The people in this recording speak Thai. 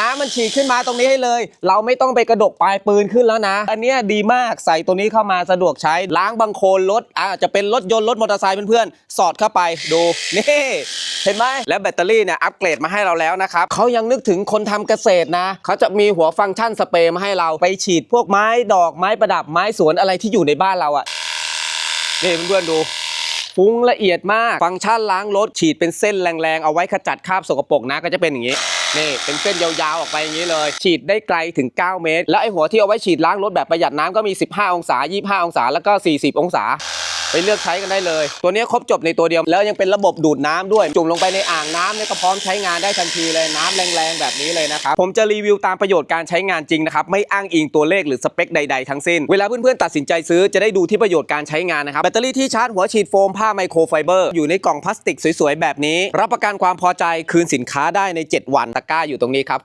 น้ำมันฉีดขึ้นมาตรงนี้ให้เลย เราไม่ต้องไปกระดกปลายปืนขึ้นแล้วนะ อันนี้ดีมากใส่ตัวนี้เข้ามาสะดวกใช้ล้างบังโคลนรถอ่าจะเป็นรถยนต์รถมอเตอร์ไซค์เพื่อนๆสอดเข้าไปดูนี่เห็นไหมแล้วแบตเตอรี่เนี่ยอัปเกรดมาให้เราแล้วนะครับเขายังนึกถึงคนทำเกษตรนะเขาจะมีหัวฟังก์ชันสเปรย์มาให้เราไปฉีดพวกไม้ดอกไม้ประดับไม้สวนอะไรที่อยู่ในบ้านเราอะนี่เพื่อนๆดูฟุ้งละเอียดมาก ฟังก์ชันล้างรถฉีดเป็นเส้นแรงๆ เอาไว้ขจัดคราบสกปรกนะก็จะเป็นอย่างนี้ นี่เป็นเส้นยาวๆออกไปอย่างนี้เลย ฉีดได้ไกลถึง 9 เมตร แล้วไอ้หัวที่เอาไว้ฉีดล้างรถแบบประหยัดน้ำก็มี 15 องศา 25 องศา แล้วก็ 40 องศา ไปเลือกใช้กันได้เลย ตัวนี้ครบจบในตัวเดียว แล้วยังเป็นระบบดูดน้ำด้วย จุ่มลงไปในอ่างน้ำเนี่ยก็พร้อมใช้งานได้ทันทีเลยน้ำแรงๆ แบบนี้เลยนะครับผมจะรีวิวตามประโยชน์การใช้งานจริงนะครับไม่อ้างอิงตัวเลขหรือสเปคใดๆทั้งสิ้น เวลาเพื่อนๆตัดสินใจซื้อจะได้ดูที่ประโยชน์การใช้งานนะครับแบตเตอรี่ที่ชาร์จหัวฉีดโฟมผ้าไมโครไฟเบอร์อยู่ในกล่องพลาสติกสวยๆแบบนี้ รับประกันความพอใจคืนสินค้าได้ใน 7 วันตะกร้าอยู่ตรงนี้ครับ